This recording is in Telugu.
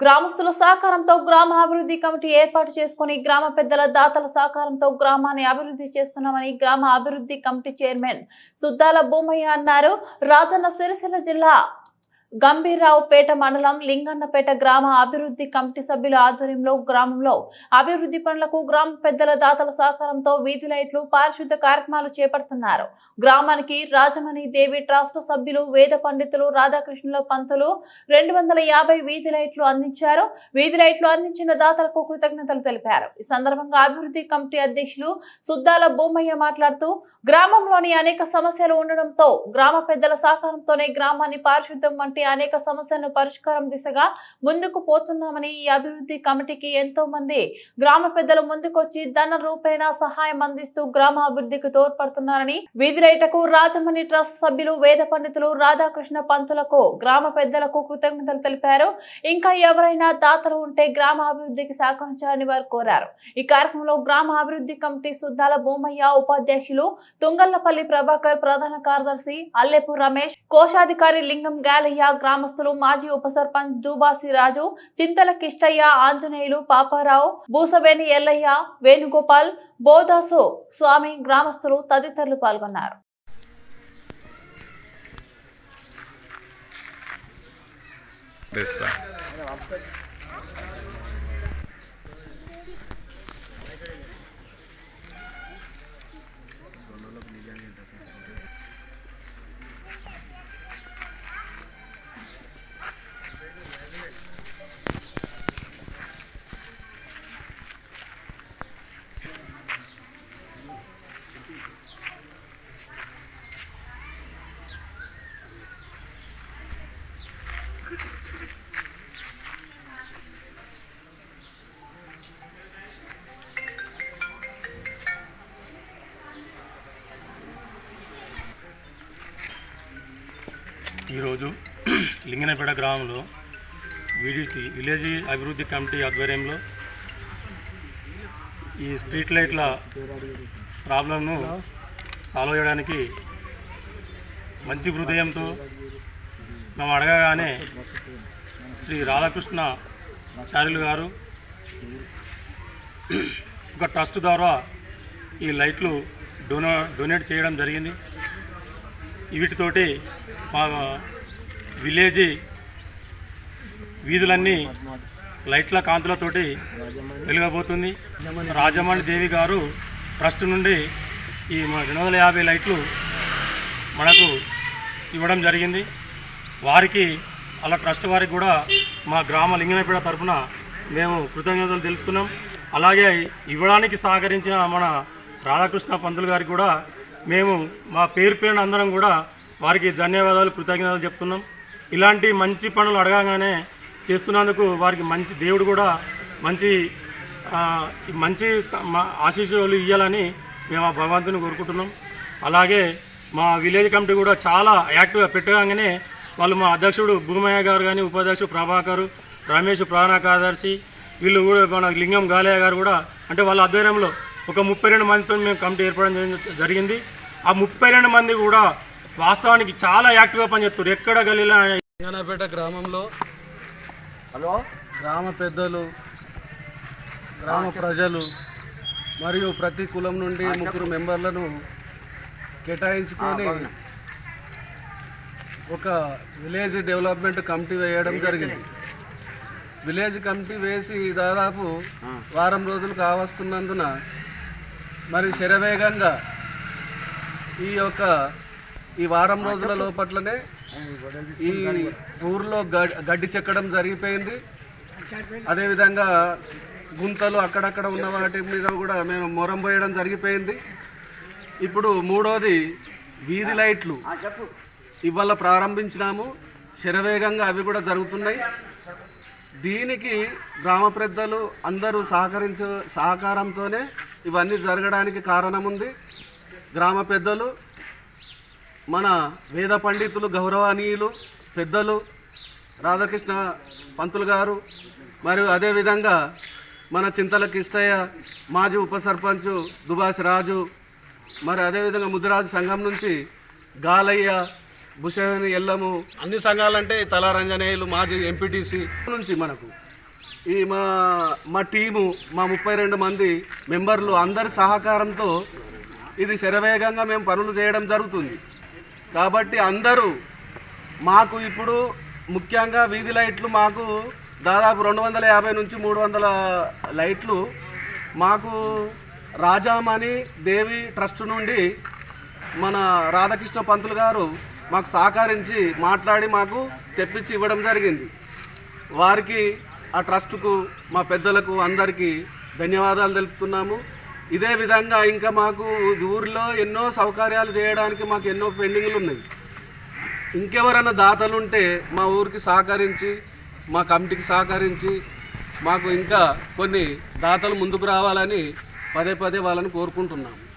గ్రామస్తుల సహకారంతో గ్రామ అభివృద్ధి కమిటీ ఏర్పాటు చేసుకుని గ్రామ పెద్దల దాతల సహకారంతో గ్రామాన్ని అభివృద్ధి చేస్తున్నామని గ్రామ అభివృద్ధి కమిటీ చైర్మన్ సుద్దాల భూమయ్య అన్నారు. రాజన్న సిరిసిల్ల జిల్లా గంభీర్రావుపేట మండలం లింగన్నపేట గ్రామ అభివృద్ధి కమిటీ సభ్యుల ఆధ్వర్యంలో గ్రామంలో అభివృద్ధి పనులకు గ్రామ పెద్దల దాతల సహకారంతో వీధి లైట్లు పారిశుద్ధ కార్యక్రమాలు చేపడుతున్నారు. గ్రామానికి రాజమణి దేవి ట్రస్ట్ సభ్యులు వేద పండితులు రాధాకృష్ణుల పంతులు రెండు వందల యాభై వీధి లైట్లు అందించారు. వీధి లైట్లు అందించిన దాతలకు కృతజ్ఞతలు తెలిపారు. ఈ సందర్భంగా అభివృద్ధి కమిటీ అధ్యక్షులు సుద్దాల భూమయ్య మాట్లాడుతూ గ్రామంలోని అనేక సమస్యలు ఉండడంతో గ్రామ పెద్దల సహకారంతోనే గ్రామాన్ని పారిశుద్ధం వంటి అనేక సమస్యలను పరిష్కారం దిశగా ముందుకు పోతున్నామని ఈ అభివృద్ధి కమిటీకి ఎంతో మంది గ్రామ పెద్దలు ముందుకొచ్చి ధన రూపేణ సహాయం అందిస్తూ గ్రామ అభివృద్ధికి తోడ్పడుతున్నారని వీధి రైటకు రాజమణి ట్రస్ట్ సభ్యులు వేద పండితులు రాధాకృష్ణ పంతులకు గ్రామ పెద్దలకు కృతజ్ఞతలు తెలిపారు. ఇంకా ఎవరైనా దాతలు ఉంటే గ్రామ అభివృద్ధికి సహకరించాలని వారు కోరారు. ఈ కార్యక్రమంలో గ్రామ అభివృద్ధి కమిటీ సుద్దాల భూమయ్య ఉపాధ్యక్షులు తుంగళ్ళపల్లి ప్రభాకర్ ప్రధాన కార్యదర్శి అల్లెపు రమేష్ కోశాధికారి లింగం గాలయ్య గ్రామస్తులు మాజీ ఉప సర్పంచ్ దూబాసి రాజు చింతల కిష్టయ్య ఆంజనేయులు పాపారావు భూసవేణి ఎల్లయ్య వేణుగోపాల్ బోదాసు స్వామి గ్రామస్తులు తదితరులు పాల్గొన్నారు. ఈరోజు లింగనపేట గ్రామంలో వీడీసీ విలేజ్ అభివృద్ధి కమిటీ ఆధ్వర్యంలో ఈ స్ట్రీట్ లైట్ల ప్రాబ్లంను సాల్వ్ చేయడానికి మంచి హృదయంతో మేము అడగగానే శ్రీ రాధాకృష్ణ చార్యులు గారు ఒక ట్రస్ట్ ద్వారా ఈ లైట్లు డొనో డొనేట్ చేయడం జరిగింది. వీటితోటి మా విలేజ్ వీధులన్నీ లైట్ల కాంతులతోటి వెలుగబోతుంది. రాజమణి దేవి గారు ట్రస్ట్ నుండి ఈ రెండు వందల యాభై లైట్లు మనకు ఇవ్వడం జరిగింది. వారికి అలా ట్రస్ట్ వారికి కూడా మా గ్రామ లింగనపేట తరఫున మేము కృతజ్ఞతలు తెలుపుతున్నాం. అలాగే ఇవ్వడానికి సహకరించిన మన రాధాకృష్ణ పంతులు గారికి కూడా మేము మా పేరు పేరున అందరం కూడా వారికి ధన్యవాదాలు కృతజ్ఞతలు చెప్తున్నాం. ఇలాంటి మంచి పనులు అడగగానే చేస్తున్నందుకు వారికి మంచి దేవుడు కూడా మంచి మంచి ఆశీస్సులు ఇవ్వాలని మేము ఆ భగవంతుని కోరుకుంటున్నాం. అలాగే మా విలేజ్ కమిటీ కూడా చాలా యాక్టివ్గా పెట్టగానే వాళ్ళు మా అధ్యక్షుడు భూమయ్య గారు కానీ ఉపాధ్యక్షుడు ప్రభాకర్ రమేష్ ప్రధాన కార్యదర్శి వీళ్ళు కూడా మన లింగం గాలయ్య గారు కూడా అంటే వాళ్ళ ఆధ్వర్యంలో ఒక ముప్పై రెండు మందితో మేము కమిటీ ఏర్పడడం జరిగింది. ఆ ముప్పై రెండు మంది కూడా వాస్తవానికి చాలా యాక్టివ్గా పనిచేస్తారు ఎక్కడ గలీలో లింగనపేట గ్రామంలో హలో? గ్రామ పెద్దలు గ్రామ ప్రజలు మరియు ప్రతి కులం నుండి ముగ్గురు మెంబర్లను కేటాయించుకొని ఒక విలేజ్ డెవలప్మెంట్ కమిటీ వేయడం జరిగింది. విలేజ్ కమిటీ వేసి దాదాపు వారం రోజులు కావస్తున్నందున మరి శరవేగంగా ఈ యొక్క ఈ వారం రోజుల లోపట్లనే ఈ ఊర్లో గడ్- గడ్డి చెక్కడం జరిగిపోయింది. అదేవిధంగా గుంతలు అక్కడక్కడ ఉన్న వాటి మీద కూడా మేము మొరం పోయడం జరిగిపోయింది. ఇప్పుడు మూడోది వీధి లైట్లు. ఇవాళ ప్రారంభించినాము. శరవేగంగా అవి కూడా జరుగుతున్నాయి. దీనికి గ్రామ పెద్దలు అందరూ సహకరించ సహకారంతోనే ఇవన్నీ జరగడానికి కారణం ఉంది గ్రామ పెద్దలు మన వేద పండితులు గౌరవనీయులు పెద్దలు రాధాకృష్ణ పంతులు గారు మరియు అదేవిధంగా మన చింతల కిష్టయ్య మాజీ ఉప సర్పంచ్ దుబాస్ రాజు మరి అదేవిధంగా ముద్దురాజు సంఘం నుంచి గాలయ్య భుషని ఎల్లము అన్ని సంఘాలంటే తలారంజనేయులు మాజీ ఎంపీటీసీ నుంచి మనకు. ఈ మా మా టీము మా ముప్పై రెండు మంది మెంబర్లు అందరి సహకారంతో ఇది శరవేగంగా మేము పనులు చేయడం జరుగుతుంది. కాబట్టి అందరూ మాకు ఇప్పుడు ముఖ్యంగా వీధి లైట్లు మాకు దాదాపు రెండు వందల యాభై నుంచి మూడు వందల లైట్లు మాకు రాజామణి దేవి ట్రస్ట్ నుండి మన రాధాకృష్ణ పంతులు గారు మాకు సహకరించి మాట్లాడి మాకు తెప్పించి ఇవ్వడం జరిగింది. వారికి ఆ ట్రస్ట్కు మా పెద్దలకు అందరికీ ధన్యవాదాలు తెలుపుతున్నాము. ఇదే విధంగా ఇంకా మాకు ఊరిలో ఎన్నో సౌకర్యాలు చేయడానికి మాకు ఎన్నో పెండింగ్లు ఉన్నాయి. ఇంకెవరైనా దాతలుంటే మా ఊరికి సహకరించి మా కమిటీకి సహకరించి మాకు ఇంకా కొన్ని దాతలు ముందుకు రావాలని పదే పదే వాళ్ళని కోరుకుంటున్నాము.